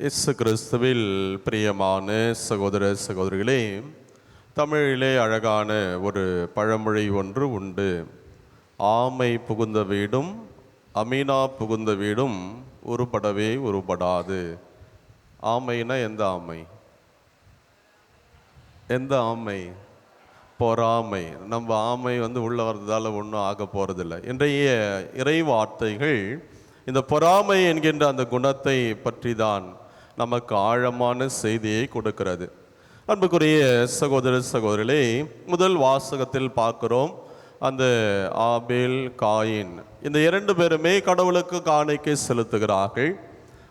இயேசு கிறிஸ்துவில் பிரியமான சகோதர சகோதரிகளே தமிழிலே அழகான ஒரு பழமொழி ஒன்று உண்டு. ஆமை புகுந்த வீடும் அமீனா புகுந்த வீடும் உருப்படவே உருப்படாது. ஆமைனா எந்த ஆமை? எந்த ஆமை? பொறாமை. நம்ம ஆமை வந்து உள்ளே வர்றதால ஒன்றும் ஆக போகிறதில்ல இன்றைய இறை வார்த்தைகள் இந்த பொறாமை என்கின்ற அந்த குணத்தை பற்றி தான் நமக்கு ஆழமான செய்தியை கொடுக்கிறது. அன்புக்குரிய சகோதர சகோதரிகளே முதல் வாசகத்தில் பார்க்கிறோம். அந்த ஆபேல் காயின். இந்த இரண்டு பேருமே கடவுளுக்கு காணிக்கை செலுத்துகிறார்கள்.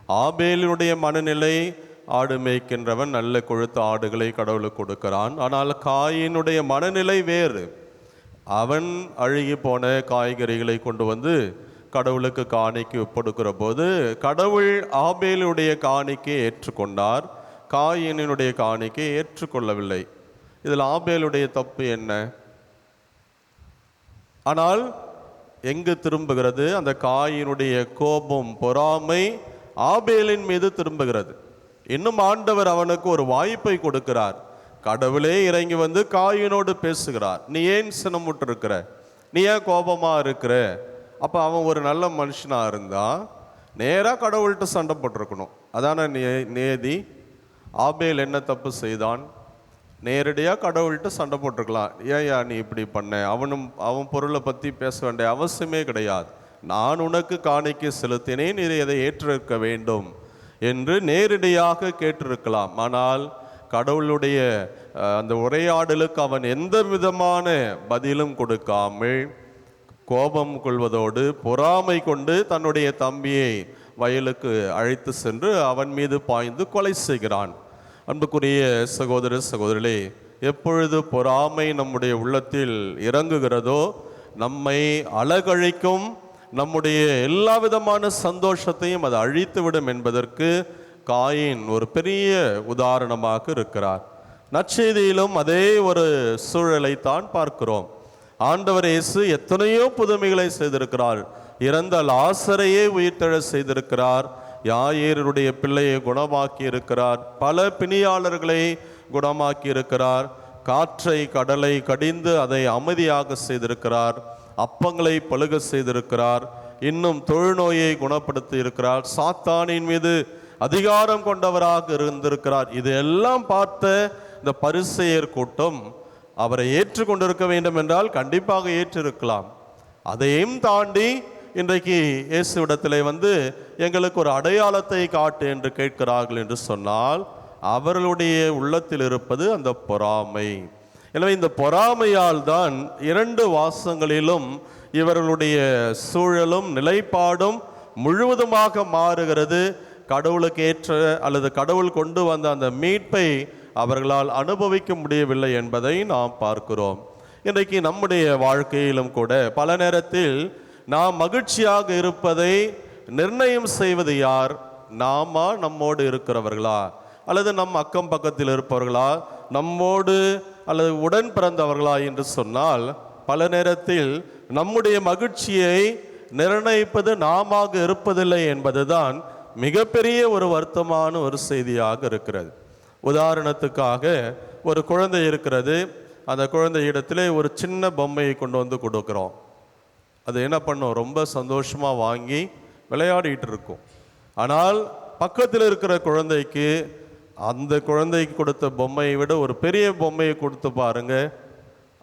ஆபேலினுடைய மனநிலை ஆடு மேய்க்கின்றவன் நல்ல கொழுத்த ஆடுகளை கடவுளுக்கு கொடுக்கிறான். ஆனால் காயினுடைய மனநிலை வேறு. அவன் அழுகி போன காய்கறிகளை கொண்டு வந்து கடவுளுக்கு காணிக்கு ஒப்படுக்கிற போது கடவுள் ஆபேலுடைய காணிக்கை ஏற்றுக்கொண்டார் காயினுடைய காணிக்கை ஏற்றுக்கொள்ளவில்லை. இதில் ஆபேலுடைய தப்பு என்ன? ஆனால் எங்கு திரும்புகிறது? அந்த காயினுடைய கோபம் பொறாமை ஆபேலின் மீது திரும்புகிறது. இன்னும் ஆண்டவர் அவனுக்கு ஒரு வாய்ப்பை கொடுக்கிறார். கடவுளே இறங்கி வந்து காயினோடு பேசுகிறார். நீ ஏன் சினம் இருக்கிற நீ ஏன் கோபமா இருக்கிற? அப்போ அவன் ஒரு நல்ல மனுஷனாக இருந்தால் நேராக கடவுள்கிட்ட சண்டை போட்டிருக்கணும். அதான நே- நேதி? ஆபேல் என்ன தப்பு செய்தான்? நேரடியாக கடவுள்கிட்ட சண்டை போட்டிருக்கலாம். ஏன்யா நீ இப்படி பண்ண? அவனும் அவன் பொருளை பற்றி பேச வேண்டிய அவசியமே கிடையாது. நான் உனக்கு காணிக்க செலுத்தினேன் நீ இதை ஏற்றிருக்க வேண்டும்? என்று நேரடியாக கேட்டிருக்கலாம். ஆனால் கடவுளுடைய அந்த உரையாடலுக்கு அவன் எந்த விதமான பதிலும் கொடுக்காமல் கோபம் கொள்வதோடு பொறாமை கொண்டு தன்னுடைய தம்பியை வயலுக்கு அழைத்து சென்று அவன் மீது பாய்ந்து கொலை செய்கிறான். அன்புக்குரிய சகோதர சகோதரிகளே எப்பொழுது பொறாமை நம்முடைய உள்ளத்தில் இறங்குகிறதோ நம்மை அழகழிக்கும் நம்முடைய எல்லா விதமான சந்தோஷத்தையும் அது அழித்துவிடும் என்பதற்கு காயின் ஒரு பெரிய உதாரணமாக இருக்கிறார். நற்செய்தியிலும் அதே ஒரு சூழலை தான் பார்க்கிறோம். ஆண்டவர் இயேசு எத்தனையோ புதுமைகளை செய்திருக்கிறார். இறந்த லாசரையே உயிர்த்தெழ செய்திருக்கிறார். யாயேருடைய பிள்ளையை குணமாக்கி இருக்கிறார். பல பிணியாளர்களை குணமாக்கி இருக்கிறார். காற்றை கடலை கடிந்து அதை அமைதியாக செய்திருக்கிறார். அப்பங்களை பழுக செய்திருக்கிறார். இன்னும் தொழுநோயை குணப்படுத்தி இருக்கிறார். சாத்தானின் மீது அதிகாரம் கொண்டவராக இருந்திருக்கிறார். இதையெல்லாம் பார்த்த இந்த பரிசெயர் கூட்டம் அவரை ஏற்றுக்கொண்டிருக்க வேண்டும் என்றால் கண்டிப்பாக ஏற்றிருக்கலாம். அதையும் தாண்டி இன்றைக்கு இயேசுவிடத்திலே வந்து எங்களுக்கு ஒரு அடையாளத்தை காட்டு என்று கேட்கிறார்கள் என்று சொன்னால் அவர்களுடைய உள்ளத்தில் இருப்பது அந்த பொறாமை. எனவே இந்த பொறாமையால் தான் இரண்டு வாசங்களிலும் இவர்களுடைய சூழலும் நிலைப்பாடும் முழுவதுமாக மாறுகிறது. கடவுளுக்கு ஏற்ற அல்லது கடவுள் கொண்டு வந்த அந்த மீட்பை அவர்களால் அனுபவிக்க முடியவில்லை என்பதை நாம் பார்க்கிறோம். இன்றைக்கு நம்முடைய வாழ்க்கையிலும் கூட பல நேரத்தில் நாம் மகிழ்ச்சியாக இருப்பதை நிர்ணயம் செய்வது யார்? நாமா நம்மோடு இருக்கிறவர்களா? அல்லது நம் அக்கம் பக்கத்தில் இருப்பவர்களா? நம்மோடு அல்லது உடன் பிறந்தவர்களா என்று சொன்னால் பல நேரத்தில் நம்முடைய மகிழ்ச்சியை நிர்ணயிப்பது நாம இருப்பதில்லை என்பதுதான் மிகப்பெரிய ஒரு வருத்தமான ஒரு செய்தியாக இருக்கிறது. உதாரணத்துக்காக ஒரு குழந்தை இருக்கிறது. அந்த குழந்தை இடத்துல ஒரு சின்ன பொம்மையை கொண்டு வந்து கொடுக்குறோம். அது என்ன பண்ணும்? ரொம்ப சந்தோஷமா வாங்கி விளையாடிட்டு இருக்கும். ஆனால் பக்கத்தில் இருக்கிற குழந்தைக்கு அந்த குழந்தைக்கு கொடுத்த பொம்மையை விட ஒரு பெரிய பொம்மையை கொடுத்து பாருங்க.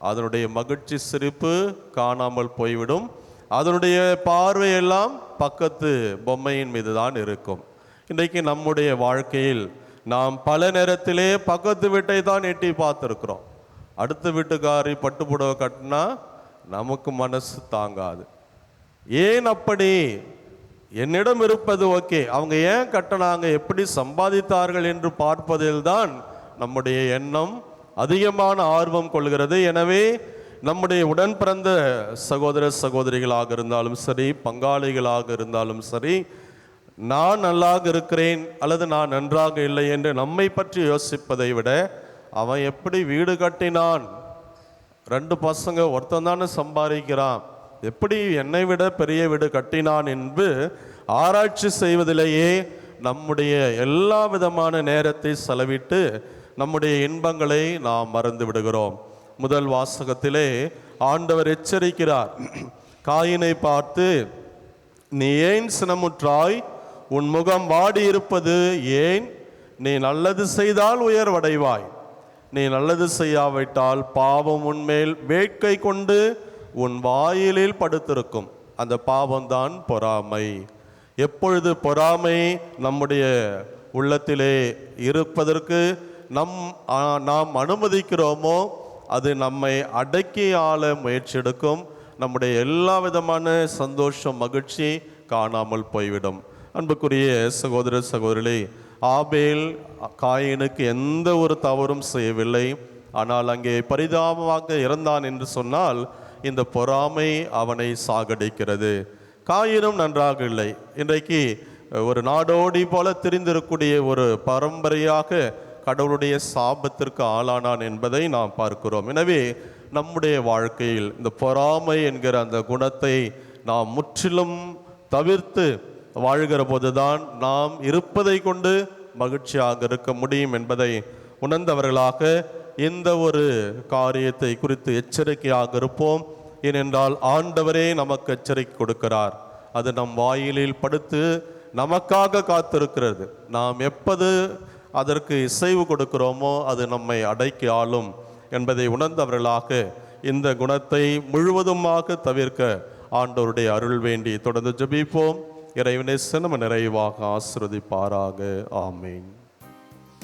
அதனுடைய மகிழ்ச்சி சிரிப்பு காணாமல் போய்விடும். அதனுடைய பார்வையெல்லாம் பக்கத்து பொம்மையின் மீது தான் இருக்கும். இன்றைக்கு நம்முடைய வாழ்க்கையில் நாம் பல நேரத்திலே பக்கத்து வீட்டை தான் எட்டி பார்த்துருக்குறோம். அடுத்த வீட்டுக்காரி பட்டுப்புடவை கட்டினா நமக்கு மனசு தாங்காது. ஏன் அப்படி? என்னிடம் இருப்பது ஓகே. அவங்க ஏன் கட்டினாங்க எப்படி சம்பாதித்தார்கள் என்று பார்ப்பதில்தான் நம்முடைய எண்ணம் அதிகமான ஆர்வம் கொள்கிறது. எனவே நம்முடைய உடன் பிறந்த சகோதர சகோதரிகளாக இருந்தாலும் சரி பங்காளிகளாக இருந்தாலும் சரி நான் நல்லாக இருக்கிறேன் அல்லது நான் நன்றாக இல்லை என்று நம்மை பற்றி யோசிப்பதை விட அவன் எப்படி வீடு கட்டினான்? ரெண்டு பசங்க ஒருத்தன் தானே சம்பாதிக்கிறான். எப்படி என்னை விட பெரிய வீடு கட்டினான் என்று ஆராய்ச்சி செய்வதிலேயே நம்முடைய எல்லா விதமான நேரத்தை செலவிட்டு நம்முடைய இன்பங்களை நாம் மறந்து விடுகிறோம். முதல் வாசகத்திலே ஆண்டவர் எச்சரிக்கிறார். காயினை பார்த்து நீ ஏன் சினமுற்றாய்? உன் முகம் வாடியிருப்பது ஏன்? நீ நல்லது செய்தால் உயர்வடைவாய் நீ நல்லது செய்யாவிட்டால் பாவம் உன்மேல் வேட்கை கொண்டு உன் வாயிலில் படுத்திருக்கும். அந்த பாவம்தான் பொறாமை. எப்பொழுது பொறாமை நம்முடைய உள்ளத்திலே இருப்பதற்கு நம் நாம் அனுமதிக்கிறோமோ அது நம்மை அடக்கி ஆள முயற்சி எடுக்கும் நம்முடைய எல்லா விதமான சந்தோஷம் மகிழ்ச்சி காணாமல் போய்விடும். அன்புக்குரிய சகோதர சகோதரிகளே ஆபேல் காயினுக்கு எந்த ஒரு தவறும் செய்யவில்லை. ஆனால் அங்கே பரிதாபமாக இறந்தான் என்று சொன்னால் இந்த பொறாமை அவனை சாகடிக்கிறது. காயினும் நன்றாக இல்லை. இன்றைக்கு ஒரு நாடோடி போல தெரிந்திருக்கூடிய ஒரு பரம்பரையாக கடவுளுடைய சாபத்திற்கு ஆளானான் என்பதை நாம் பார்க்கிறோம். எனவே நம்முடைய வாழ்க்கையில் இந்த பொறாமை என்கிற அந்த குணத்தை நாம் முற்றிலும் தவிர்த்து வாழ்கிற போதுதான் நாம் இருப்பதை கொண்டு மகிழ்ச்சியாக இருக்க முடியும் என்பதை உணர்ந்தவர்களாக இந்த ஒரு காரியத்தை குறித்து எச்சரிக்கையாக இருப்போம். ஏனென்றால் ஆண்டவரே நமக்கு எச்சரிக்கை கொடுக்கிறார். அது நம் வாயிலில் படுத்து நமக்காக காத்திருக்கிறது. நாம் எப்போது அதற்கு இசைவு கொடுக்கிறோமோ அது நம்மை அடைக்கி ஆளும் என்பதை உணர்ந்தவர்களாக இந்த குணத்தை முழுவதுமாக தவிர்க்க ஆண்டவருடைய அருள் வேண்டி தொடர்ந்து ஜெபிப்போம். இறைவனை சினம நிறைவாக ஆசிரதிப்பாராக ஆமேன்.